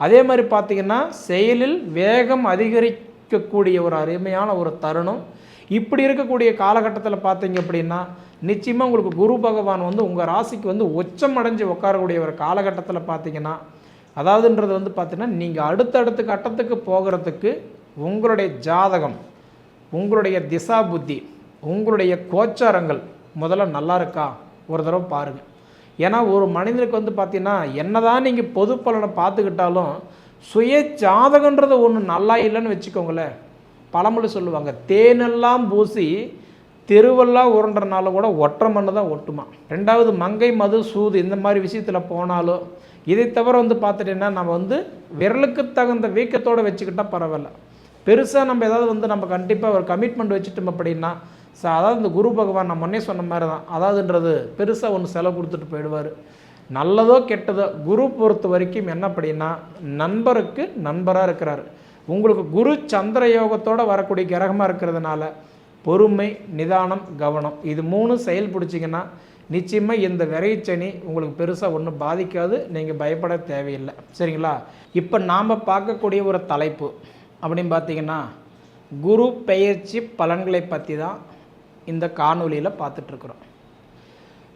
அதே மாதிரி பார்த்தீங்கன்னா செயலில் வேகம் அதிகரிக்கக்கூடிய ஒரு அருமையான ஒரு தருணம். இப்படி இருக்கக்கூடிய காலகட்டத்தில் பார்த்தீங்க அப்படின்னா நிச்சயமாக உங்களுக்கு குரு பகவான் வந்து உங்கள் ராசிக்கு வந்து உச்சம் அடைஞ்சு உட்காரக்கூடிய ஒரு காலகட்டத்தில் பார்த்தீங்கன்னா அதாவதுன்றது வந்து பார்த்தீங்கன்னா நீங்கள் அடுத்தடுத்த கட்டத்துக்கு போகிறதுக்கு உங்களுடைய ஜாதகம் உங்களுடைய திசா புத்தி உங்களுடைய கோச்சாரங்கள் முதல்ல நல்லா இருக்கா? ஒரு தடவை பாருங்கள் ஏன்னா ஒரு மனிதனுக்கு வந்து பார்த்தீங்கன்னா என்னதான் நீங்கள் பொது பலனை பார்த்துக்கிட்டாலும் சுய ஜாதகன்றது ஒன்று நல்லா இல்லைன்னு வச்சுக்கோங்களேன். பழமொழி சொல்லுவாங்க தேனெல்லாம் பூசி தெருவெல்லாம் உருண்டனால கூட ஒற்றை மண்ணு தான் ஒட்டுமா. ரெண்டாவது மங்கை மது சூது இந்த மாதிரி விஷயத்தில் போனாலும் இதை தவிர வந்து பார்த்துட்டீங்கன்னா நம்ம வந்து விரலுக்கு தகுந்த வீக்கத்தோடு வச்சுக்கிட்டால் பரவாயில்ல. பெருசாக நம்ம ஏதாவது வந்து நம்ம கண்டிப்பாக ஒரு கமிட்மெண்ட் வச்சுட்டோம் அப்படின்னா ஸோ அதாவது இந்த குரு பகவான் நான் முன்னே சொன்ன மாதிரி தான் அதாவதுன்றது பெருசாக ஒன்று செலவு கொடுத்துட்டு போயிடுவார். நல்லதோ கெட்டதோ குரு பொறுத்த வரைக்கும் என்ன அப்படின்னா நண்பருக்கு நண்பராக இருக்கிறார். உங்களுக்கு குரு சந்திர யோகத்தோடு வரக்கூடிய கிரகமாக இருக்கிறதுனால பொறுமை நிதானம் கவனம் இது மூணு செயல் பிடிச்சிங்கன்னா நிச்சயமாக இந்த விரைச்சனி உங்களுக்கு பெருசாக ஒன்றும் பாதிக்காது நீங்கள் பயப்பட தேவையில்லை. சரிங்களா? இப்போ நாம் பார்க்கக்கூடிய ஒரு தலைப்பு அப்படின்னு பார்த்தீங்கன்னா குரு பெயர்ச்சி பலன்களை பற்றி தான் இந்த காணொலியில் பார்த்துட்ருக்குறோம்.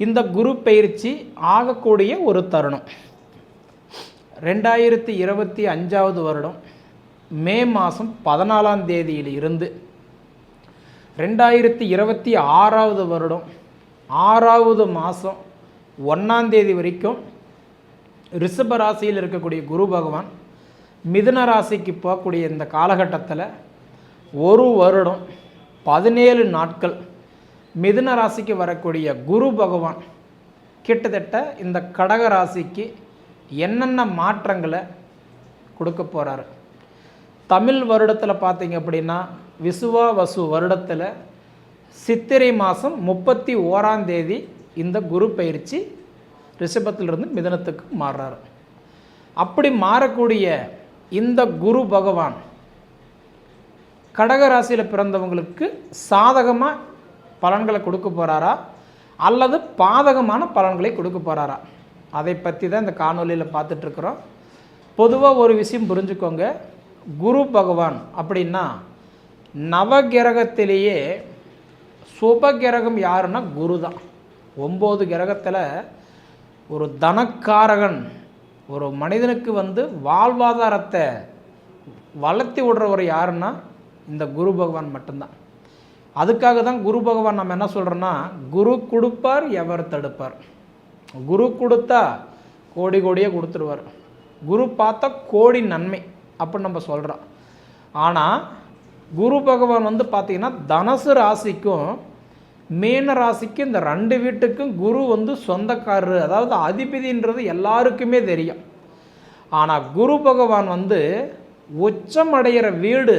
இந்த குரு பயிற்சி ஆகக்கூடிய ஒரு தருணம். ரெண்டாயிரத்தி இருபத்தி அஞ்சாவது வருடம் மே மாதம் பதினாலாம் தேதியில் இருந்து ரெண்டாயிரத்தி இருபத்தி ஆறாவது வருடம் ஆறாவது மாதம் ஒன்றாந்தேதி வரைக்கும் ரிஷப ராசியில் இருக்கக்கூடிய குரு பகவான் மிதுன ராசிக்கு போகக்கூடிய இந்த காலகட்டத்தில் ஒரு வருடம் பதினேழு நாட்கள் மிதுன ராசிக்கு வரக்கூடிய குரு பகவான் கிட்டத்தட்ட இந்த கடக ராசிக்கு என்னென்ன மாற்றங்களை கொடுக்க போகிறாரு தமிழ் வருடத்தில் பார்த்தீங்க அப்படின்னா விசுவா வசு வருடத்தில் சித்திரை மாதம் முப்பத்தி ஓராம் தேதி இந்த குரு பயிற்சி ரிஷபத்திலிருந்து மிதனத்துக்கு மாறுறாரு. அப்படி மாறக்கூடிய இந்த குரு பகவான் கடக ராசியில் பிறந்தவங்களுக்கு சாதகமாக பலன்களை கொடுக்க போகிறாரா அல்லது பாதகமான பலன்களை கொடுக்க போகிறாரா அதை பற்றி தான் இந்த காணொலியில் பார்த்துட்ருக்குறோம் பொதுவாக ஒரு விஷயம் புரிஞ்சுக்கோங்க. குரு பகவான் அப்படின்னா நவகிரகத்திலேயே சுபகிரகம் யாருன்னா குரு தான் ஒம்பது கிரகத்தில் ஒரு தனக்காரகன் ஒரு மனிதனுக்கு வந்து வாழ்வாதாரத்தை வளர்த்தி விடுறவர் யாருன்னா இந்த குரு பகவான் மட்டும்தான். அதுக்காக தான் குரு பகவான் நம்ம என்ன சொல்கிறோன்னா குரு கொடுப்பார் எவர் தடுப்பார். குரு கொடுத்தா கோடி கோடியே கொடுத்துருவார். குரு பார்த்தா கோடி நன்மை அப்படின்னு நம்ம சொல்கிறோம் ஆனால் குரு பகவான் வந்து பார்த்திங்கன்னா தனசு ராசிக்கும் மீன ராசிக்கும் இந்த ரெண்டு வீட்டுக்கும் குரு வந்து சொந்தக்காரர் அதாவது அதிபதின்றது எல்லாருக்குமே தெரியும். ஆனால் குரு பகவான் வந்து உச்சம் அடைகிற வீடு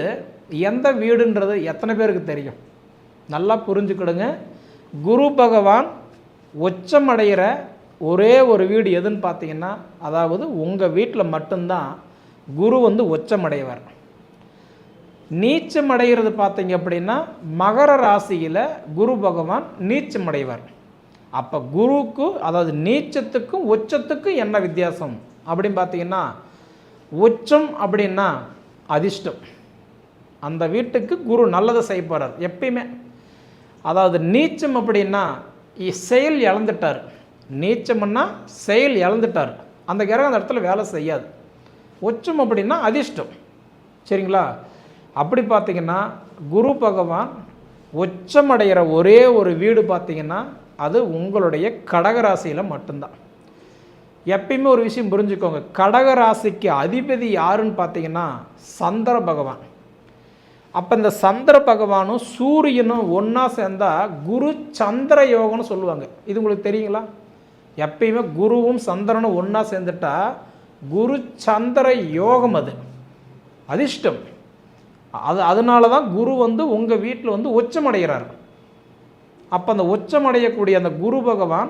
எந்த வீடுன்றது எத்தனை பேருக்கு தெரியும்? நல்லா புரிஞ்சுக்கிடுங்க. குரு பகவான் உச்சம் அடைகிற ஒரே ஒரு வீடு எதுன்னு பார்த்தீங்கன்னா அதாவது உங்கள் வீட்டில் மட்டும்தான் குரு வந்து உச்சமடைவார் நீச்சம் அடைகிறது பார்த்தீங்க அப்படின்னா மகர ராசியில் குரு பகவான் நீச்சம் அடைவார் அப்போ குருவுக்கு அதாவது நீச்சத்துக்கும் உச்சத்துக்கும் என்ன வித்தியாசம்? அப்படின்னு பார்த்தீங்கன்னா உச்சம் அப்படின்னா அதிர்ஷ்டம். அந்த வீட்டுக்கு குரு நல்லதை செய்ய போகிறார் எப்பயுமே அதாவது நீச்சம் அப்படின்னா இ- செயல் இழந்துட்டார். நீச்சம்னா செயல் இழந்துட்டார். அந்த கிரகம் அந்த இடத்துல வேலை செய்யாது. உச்சம் அப்படின்னா அதிர்ஷ்டம். சரிங்களா? அப்படி பார்த்தீங்கன்னா குரு பகவான் உச்சமடைகிற ஒரே ஒரு வீடு பார்த்தீங்கன்னா அது உங்களுடைய கடகராசியில் மட்டும்தான். எப்பயுமே ஒரு விஷயம் புரிஞ்சுக்கோங்க. கடகராசிக்கு அதிபதி யாருன்னு பார்த்தீங்கன்னா சந்திர பகவான். அப்போ இந்த சந்திர பகவானும் சூரியனும் ஒன்றா சேர்ந்தால் குரு சந்திர யோகம்னு சொல்லுவாங்க. இது உங்களுக்கு தெரியுங்களா? எப்பயுமே குருவும் சந்திரனும் ஒன்றா சேர்ந்துட்டா குரு சந்திர யோகம் அது. அதிர்ஷ்டம். அது அதனால தான் குரு வந்து உங்கள் வீட்டில் வந்து உச்சமடைகிறார் அப்போ அந்த உச்சமடையக்கூடிய அந்த குரு பகவான்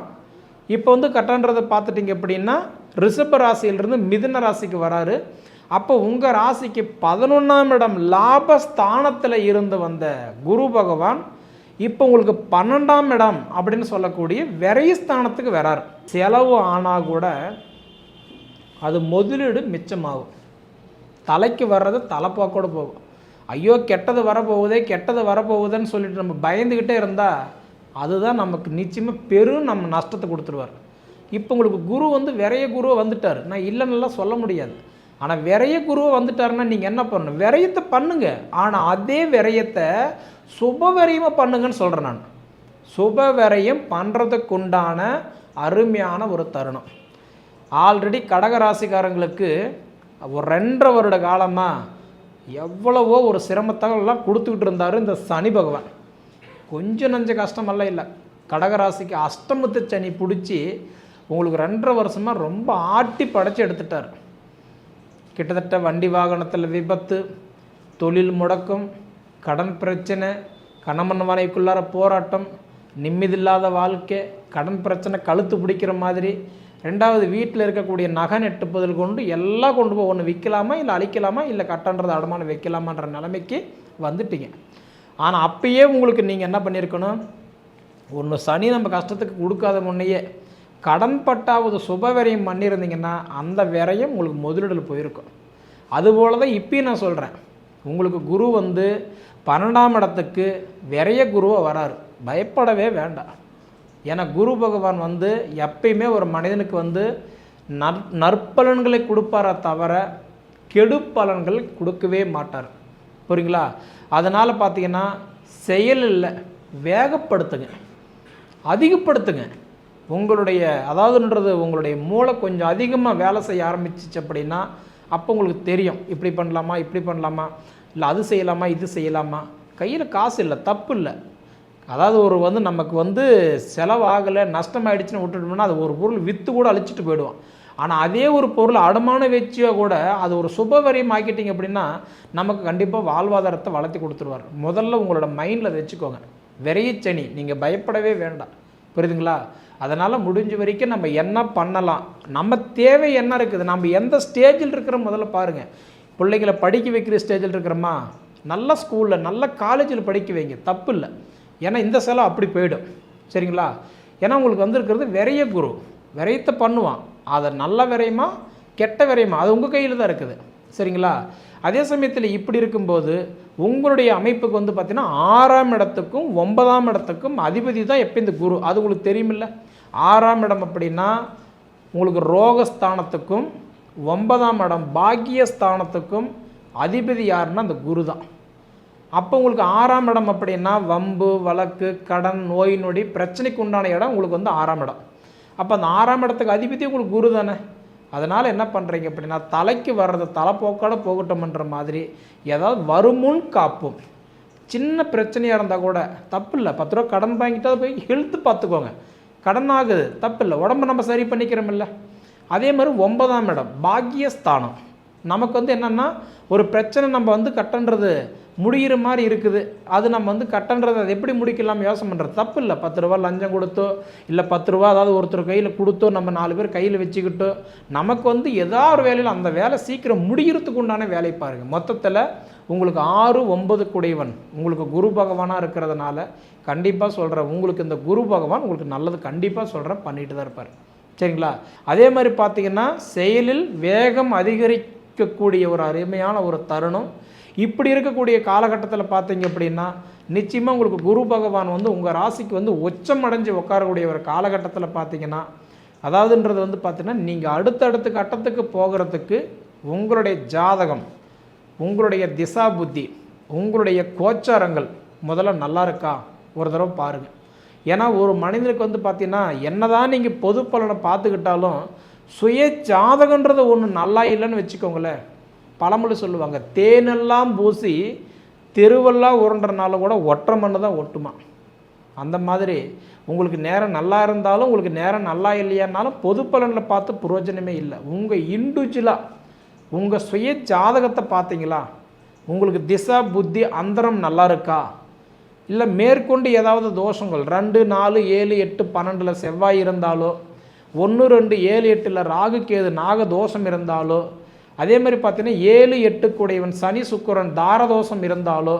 இப்போ வந்து கட்டன்றதை பார்த்துட்டிங்க அப்படின்னா ரிஷப ராசியிலிருந்து மிதுன ராசிக்கு வராரு. அப்போ உங்கள் ராசிக்கு பதினொன்றாம் இடம் லாபஸ்தானத்தில் இருந்து வந்த குரு பகவான் இப்போ உங்களுக்கு பன்னெண்டாம் இடம் அப்படின்னு சொல்லக்கூடிய விரைஸ்தானத்துக்கு வராரு. செலவு ஆனால் கூட அது முதலீடு மிச்சமாகும். தலைக்கு வர்றது தலைப்போக்கோடு போகும். ஐயோ கெட்டது வரப்போகுதே கெட்டது வரப்போகுதுன்னு சொல்லிட்டு நம்ம பயந்துக்கிட்டே இருந்தால் அதுதான் நமக்கு நிச்சயமாக பெரும் நம்ம நஷ்டத்தை கொடுத்துருவார். இப்போ உங்களுக்கு குரு வந்து விரைய குருவை வந்துட்டார். நான் இல்லைன்னுலாம் சொல்ல முடியாது. ஆனால் விரைய குருவை வந்துட்டாருன்னா நீங்கள் என்ன பண்ணணும்? விரயத்தை பண்ணுங்க. ஆனால் அதே விரயத்தை சுப விரயமாக பண்ணுங்கன்னு சொல்கிறேன் நான். சுப விரயம் பண்ணுறதுக்குண்டான அருமையான ஒரு தருணம். ஆல்ரெடி கடகராசிக்காரங்களுக்கு ஒரு ரெண்டரை வருட காலமாக எவ்வளவோ ஒரு சிரமத்தெல்லாம் கொடுத்துக்கிட்டு இருந்தார் இந்த சனி பகவான். கொஞ்சம் நஞ்ச கஷ்டமெல்லாம் இல்லை. கடகராசிக்கு அஷ்டமத்து சனி பிடிச்சி உங்களுக்கு ரெண்டரை வருஷமாக ரொம்ப ஆட்டி படைச்சி எடுத்துட்டார். கிட்டத்தட்ட வண்டி வாகனத்தில் விபத்து தொழில் முடக்கம் கடன் பிரச்சனை கணவன் மனைக்குள்ளார போராட்டம் நிம்மதியில்லாத வாழ்க்கை கடன் பிரச்சனை கழுத்து பிடிக்கிற மாதிரி. ரெண்டாவது வீட்டில் இருக்கக்கூடிய நகை நெட்டுப்பதில் கொண்டு எல்லாம் கொண்டு போய் ஒன்று விற்கலாமா இல்லை அழிக்கலாமா இல்லை கட்டன்றது அடமானம் வைக்கலாமான்ற நிலைமைக்கு வந்துட்டீங்க. ஆனால் அப்பயே உங்களுக்கு நீங்கள் என்ன பண்ணியிருக்கணும் ஒன்று சனி நம்ம கஷ்டத்துக்கு கொடுக்காத முன்னையே கடன் பட்டாவது சுப விரயம் பண்ணியிருந்தீங்கன்னா அந்த விரயம் உங்களுக்கு முதலீடில் போயிருக்கும். அதுபோல தான் இப்பயும் நான் சொல்கிறேன் உங்களுக்கு குரு வந்து பன்னெண்டாம் இடத்துக்கு விரைய குருவை வராரு. பயப்படவே வேண்டாம். ஏன்னா குரு பகவான் வந்து எப்பயுமே ஒரு மனிதனுக்கு வந்து நற் நற்பலன்களை கொடுப்பாரே தவிர கெடுப்பலன்கள் கொடுக்கவே மாட்டார். புரியுங்களா? அதனால் பார்த்தீங்கன்னா இல்லை வேகப்படுத்துங்க. அதிகப்படுத்துங்க. உங்களுடைய அதாவதுன்றது உங்களுடைய மூளை கொஞ்சம் அதிகமாக வேலை செய்ய ஆரம்பிச்சிச்சு அப்படின்னா அப்போ உங்களுக்கு தெரியும் இப்படி பண்ணலாமா இப்படி பண்ணலாமா இல்லை அது செய்யலாமா இது செய்யலாமா. கையில் காசு இல்லை தப்பு இல்லை. அதாவது ஒரு வந்து நமக்கு வந்து செலவாகலை நஷ்டமாயிடுச்சுன்னு விட்டுட்டோம்னா அது ஒரு பொருள் விற்று கூட அழிச்சிட்டு போயிடுவான். ஆனால் அதே ஒரு பொருள் அடமான வச்சியோ கூட அது ஒரு சுபவரியம் ஆக்கிட்டிங்க அப்படின்னா நமக்கு கண்டிப்பாக வாழ்வாதாரத்தை வளர்த்தி கொடுத்துருவார். முதல்ல உங்களோட மைண்டில் வச்சுக்கோங்க. விரையச்சனி நீங்கள் பயப்படவே வேண்டாம். புரியுதுங்களா? அதனால் முடிஞ்ச வரைக்கும் நம்ம என்ன பண்ணலாம்? நம்ம தேவை என்ன இருக்குது? நம்ம எந்த ஸ்டேஜில் இருக்கிறோம் முதல்ல பாருங்கள் பிள்ளைகளை படிக்க வைக்கிற ஸ்டேஜில் இருக்கிறோமா? நல்ல ஸ்கூலில் நல்ல காலேஜில் படிக்க வைங்க. தப்பு இல்லை. ஏன்னா இந்த செலவு அப்படி போயிடும். சரிங்களா? ஏன்னா உங்களுக்கு வந்திருக்கிறது விரைய குரு. விரயத்தை பண்ணுவான். அதை நல்ல விரயமா கெட்ட விரயமா? அது உங்கள் கையில் தான் இருக்குது. சரிங்களா? அதே சமயத்தில் இப்படி இருக்கும்போது உங்களுடைய அமைப்புக்கு வந்து பார்த்திங்கன்னா ஆறாம் இடத்துக்கும் ஒன்பதாம் இடத்துக்கும் அதிபதி தான் எப்போ இந்த குரு. அது உங்களுக்கு தெரியுமில்ல? ஆறாம் இடம் அப்படின்னா உங்களுக்கு ரோகஸ்தானத்துக்கும் ஒன்பதாம் இடம் பாக்கியஸ்தானத்துக்கும் அதிபதி யாருன்னா அந்த குரு தான். அப்போ உங்களுக்கு ஆறாம் இடம் அப்படின்னா வம்பு வழக்கு கடன் நோய் நொடி பிரச்சனைக்கு உண்டான இடம் உங்களுக்கு வந்து ஆறாம் இடம். அப்போ அந்த ஆறாம் இடத்துக்கு அதிபதி உங்களுக்கு குரு தானே? அதனால் என்ன பண்ணுறீங்க அப்படின்னா தலைக்கு வர்றது தலைப்போக்கோட போகட்டும்ன்ற மாதிரி ஏதாவது வருமுன் காப்பும். சின்ன பிரச்சனையாக இருந்தால் கூட தப்பு இல்லை. பத்து ரூபா கடன் வாங்கிட்டு அதை போய் ஹெல்த்து பார்த்துக்கோங்க. கடன் ஆகுது தப்பு இல்லை. உடம்பு நம்ம சரி பண்ணிக்கிறோமில்ல அதே மாதிரி ஒன்பதாம் இடம் பாக்கியஸ்தானம். நமக்கு வந்து என்னென்னா ஒரு பிரச்சனை நம்ம வந்து கட்டன்றது முடிகிற மாதிரி இருக்குது. அது நம்ம வந்து கட்டன்றது அதை எப்படி முடிக்கலாம் யோசனை பண்ணுறது தப்பு இல்லை. பத்து ரூபா லஞ்சம் கொடுத்தோ இல்லை பத்து ரூபா அதாவது ஒருத்தர் கையில் கொடுத்தோ நம்ம நாலு பேர் கையில் வச்சுக்கிட்டோ நமக்கு வந்து ஏதாவது ஒரு வேலையில் அந்த வேலை சீக்கிரம் முடிகிறதுக்கு உண்டான வேலை பாருங்கள் மொத்தத்தில் உங்களுக்கு ஆறு ஒன்பது குடைவன். உங்களுக்கு குரு பகவானாக இருக்கிறதுனால கண்டிப்பாக சொல்கிறேன் உங்களுக்கு இந்த குரு பகவான் உங்களுக்கு நல்லது கண்டிப்பாக சொல்கிறேன் பண்ணிட்டு தான் இருப்பார். சரிங்களா? அதே மாதிரி பார்த்தீங்கன்னா செயலில் வேகம் அதிகரி அதிகரிக்கக்கூடிய ஒரு அருமையான ஒரு தருணம். இப்படி இருக்கக்கூடிய காலகட்டத்தில் பார்த்தீங்க அப்படின்னா நிச்சயமாக உங்களுக்கு குரு பகவான் வந்து உங்கள் ராசிக்கு வந்து உச்சம் அடைஞ்சு உட்காரக்கூடிய ஒரு காலகட்டத்தில் பார்த்தீங்கன்னா அதாவதுன்றது வந்து பார்த்தீங்கன்னா நீங்கள் அடுத்தடுத்த கட்டத்துக்கு போகிறதுக்கு உங்களுடைய ஜாதகம் உங்களுடைய திசா புத்தி உங்களுடைய கோச்சாரங்கள் முதல்ல நல்லா இருக்கா? ஒரு தடவை பாருங்கள் ஏன்னா ஒரு மனிதனுக்கு வந்து பார்த்தீங்கன்னா என்னதான் நீங்கள் பொது பலனை பார்த்துக்கிட்டாலும் சுய ஜாதகன்றது ஒன்று நல்லா இல்லைன்னு வச்சுக்கோங்களேன். பழமொழி சொல்லுவாங்க தேனெல்லாம் பூசி தெருவெல்லாம் உருண்டனால கூட ஒற்றை மண்ணு தான் ஒட்டுமா. அந்த மாதிரி உங்களுக்கு நேரம் நல்லா இருந்தாலும் உங்களுக்கு நேரம் நல்லா இல்லையானாலும் பொது பலனில் பார்த்து புரோஜனமே இல்லை. உங்கள் இண்டிவிஜுவலாக உங்கள் சுய ஜாதகத்தை பார்த்தீங்களா? உங்களுக்கு திசா புத்தி அந்தரம் நல்லா இருக்கா? இல்லை மேற்கொண்டு ஏதாவது தோஷங்கள் ரெண்டு நாலு ஏழு எட்டு பன்னெண்டில் செவ்வாய் இருந்தாலோ ஒன்று ரெண்டு ஏழு எட்டில் ராகு கேது நாக தோஷம் இருந்தாலோ அதே மாதிரி பார்த்தீங்கன்னா ஏழு எட்டுக்குடையவன் சனி சுக்கரன் தாரதோஷம் இருந்தாலோ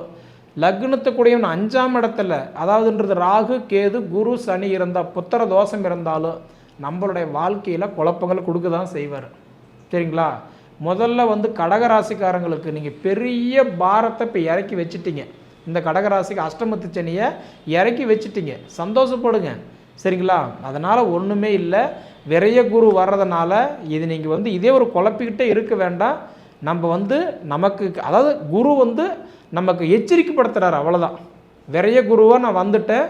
லக்னத்துக்குடையவன் அஞ்சாம் இடத்துல அதாவதுன்றது ராகு கேது குரு சனி இருந்தால் புத்திர தோஷம் இருந்தாலோ நம்மளுடைய வாழ்க்கையில் குழப்பங்கள் கொடுக்க தான் செய்வார். சரிங்களா? முதல்ல வந்து கடகராசிக்காரங்களுக்கு நீங்கள் பெரிய பாரத்தை இப்போ இறக்கி வச்சுட்டீங்க. இந்த கடகராசிக்கு அஷ்டமத்து சனியை இறக்கி வச்சுட்டீங்க. சந்தோஷப்படுங்க. சரிங்களா? அதனால் ஒன்றுமே இல்லை. விரைய குரு வர்றதுனால இது நீங்கள் வந்து இதே ஒரு குழப்பிக்கிட்டே இருக்க வேண்டாம். நம்ம வந்து நமக்கு அதாவது குரு வந்து நமக்கு எச்சரிக்கைப்படுத்துகிறார் அவ்வளோதான் விரைய குருவாக நான் வந்துட்டேன்.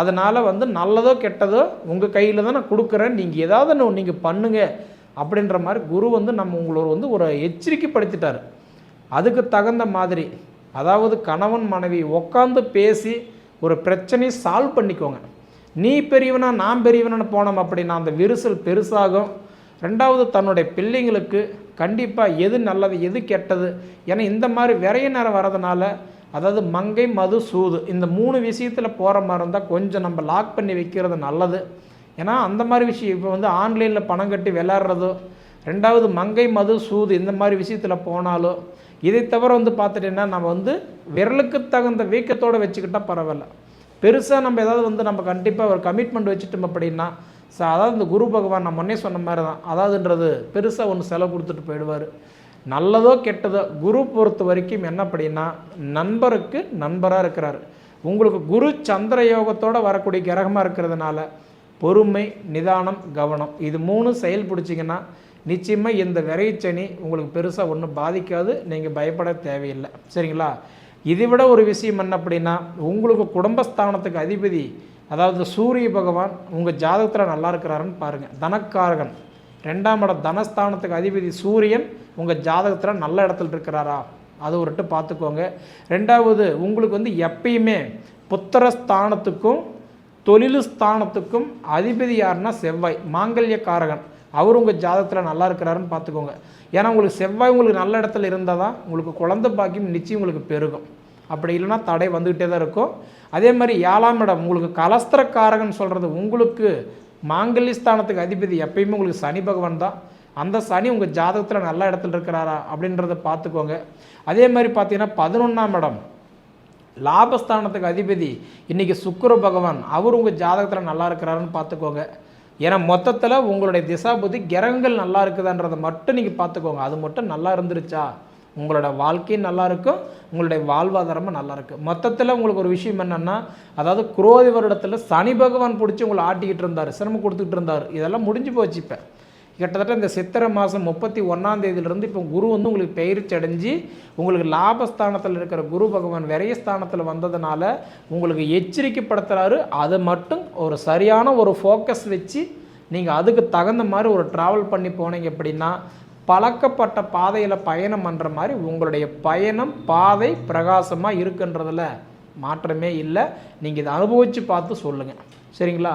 அதனால் வந்து நல்லதோ கெட்டதோ உங்கள் கையில் தான் நான் கொடுக்குறேன். நீங்கள் ஏதாவது ஒன்று நீங்கள் பண்ணுங்க. அப்படின்ற மாதிரி குரு வந்து நம்ம உங்களோட வந்து ஒரு எச்சரிக்கைப்படுத்திட்டார். அதுக்கு தகுந்த மாதிரி அதாவது கணவன் மனைவி உட்காந்து பேசி ஒரு பிரச்சனையை சால்வ் பண்ணிக்கோங்க. நீ பெரியவனா நான் பெரியவனு போனோம் அப்படின்னா அந்த விரிசல் பெருசாகும். ரெண்டாவது தன்னுடைய பிள்ளைங்களுக்கு கண்டிப்பாக எது நல்லது எது கெட்டது ஏன்னா இந்த மாதிரி விரைய நேரம் வரதுனால அதாவது மங்கை மது சூது இந்த மூணு விஷயத்தில் போகிற மாதிரி இருந்தால் கொஞ்சம் நம்ம லாக் பண்ணி வைக்கிறது நல்லது. ஏன்னா அந்த மாதிரி விஷயம் இப்போ வந்து ஆன்லைனில் பணம் கட்டி விளாட்றதோ ரெண்டாவது மங்கை மது சூது இந்த மாதிரி விஷயத்தில் போனாலோ இதை தவிர வந்து பார்த்துட்டீங்கன்னா நம்ம வந்து விரலுக்கு தகுந்த வீக்கத்தோடு வச்சுக்கிட்டால் பரவாயில்ல. பெருசாக நம்ம ஏதாவது வந்து நம்ம கண்டிப்பாக ஒரு கமிட்மெண்ட் வச்சுட்டோம் அப்படின்னா ஸோ அதாவது இந்த குரு பகவான் நான் முன்னே சொன்ன மாதிரி தான் அதாவதுன்றது பெருசாக ஒன்று செலவு கொடுத்துட்டு போயிடுவார். நல்லதோ கெட்டதோ குரு பொறுத்த வரைக்கும் என்ன அப்படின்னா நண்பருக்கு நண்பராக இருக்கிறார். உங்களுக்கு குரு சந்திர யோகத்தோடு வரக்கூடிய கிரகமாக இருக்கிறதுனால பொறுமை நிதானம் கவனம் இது மூணு செயல் பிடிச்சிங்கன்னா நிச்சயமாக இந்த விரைச்சனி உங்களுக்கு பெருசாக ஒன்றும் பாதிக்காது. நீங்கள் பயப்பட தேவையில்லை. சரிங்களா? இதை விட ஒரு விஷயம் என்ன அப்படின்னா உங்களுக்கு குடும்பஸ்தானத்துக்கு அதிபதி அதாவது சூரிய பகவான் உங்கள் ஜாதகத்தில் நல்லா இருக்கிறாருன்னு பாருங்கள் தனக்காரகன். ரெண்டாம் இடம் தனஸ்தானத்துக்கு அதிபதி சூரியன் உங்கள் ஜாதகத்தில் நல்ல இடத்துல இருக்கிறாரா? அது ஒருட்டு பார்த்துக்கோங்க. ரெண்டாவது உங்களுக்கு வந்து எப்பயுமே புத்திரஸ்தானத்துக்கும் தொழில் ஸ்தானத்துக்கும் அதிபதி யாருன்னா செவ்வாய் மாங்கல்யக்காரகன். அவர் உங்கள் ஜாதகத்தில் நல்லா இருக்கிறாருன்னு பார்த்துக்கோங்க. ஏன்னா உங்களுக்கு செவ்வாய் உங்களுக்கு நல்ல இடத்துல இருந்தால் தான் உங்களுக்கு குழந்தை பாக்கியம் நிச்சயம் உங்களுக்கு பெருகும். அப்படி இல்லைன்னா தடை வந்துக்கிட்டே தான் இருக்கும். அதே மாதிரி ஏழாம் இடம் உங்களுக்கு கலஸ்திரக்காரகன் சொல்கிறது உங்களுக்கு மாங்கல்யஸ்தானத்துக்கு அதிபதி எப்பயுமே உங்களுக்கு சனி பகவான் தான். அந்த சனி உங்கள் ஜாதகத்தில் நல்ல இடத்துல இருக்கிறாரா அப்படின்றத பார்த்துக்கோங்க. அதே மாதிரி பார்த்தீங்கன்னா பதினொன்றாம் இடம் லாபஸ்தானத்துக்கு அதிபதி இன்றைக்கி சுக்கர பகவான் அவர் உங்கள் ஜாதகத்தில் நல்லா இருக்கிறாருன்னு பார்த்துக்கோங்க. ஏன்னா மொத்தத்தில் உங்களுடைய திசா புத்தி கிரகங்கள் நல்லா இருக்குதான்றதை மட்டும் நீங்கள் பார்த்துக்கோங்க. அது மட்டும் நல்லா இருந்துருச்சா? உங்களோட வாழ்க்கையும் நல்லா இருக்கும். உங்களுடைய வாழ்வாதாரமும் நல்லாயிருக்கும் மொத்தத்தில் உங்களுக்கு ஒரு விஷயம் என்னென்னா அதாவது குரோதி வருடத்தில் சனி பகவான் பிடிச்சி உங்களை ஆட்டிக்கிட்டு இருந்தார் சிரமம் கொடுத்துக்கிட்டு இருந்தார். இதெல்லாம் முடிஞ்சு போச்சு இப்போ. கிட்டத்தட்ட இந்த சித்திரை மாதம் முப்பத்தி ஒன்றாம் தேதியிலிருந்து இப்போ குரு வந்து உங்களுக்கு பயிற்சி அடைஞ்சு உங்களுக்கு லாபஸ்தானத்தில் இருக்கிற குரு பகவான் விரயஸ்தானத்தில் வந்ததுனால உங்களுக்கு எச்சரிக்கைப்படுத்துகிறாரு அதை மட்டும் ஒரு சரியான ஒரு ஃபோக்கஸ் வச்சு நீங்கள் அதுக்கு தகுந்த மாதிரி ஒரு ட்ராவல் பண்ணி போனீங்க அப்படின்னா பழக்கப்பட்ட பாதையில் பயணம் பண்ணுற மாதிரி உங்களுடைய பயணம் பாதை பிரகாசமாக இருக்குன்றதில் மாற்றமே இல்லை. நீங்கள் இதை அனுபவித்து பார்த்து சொல்லுங்கள் சரிங்களா?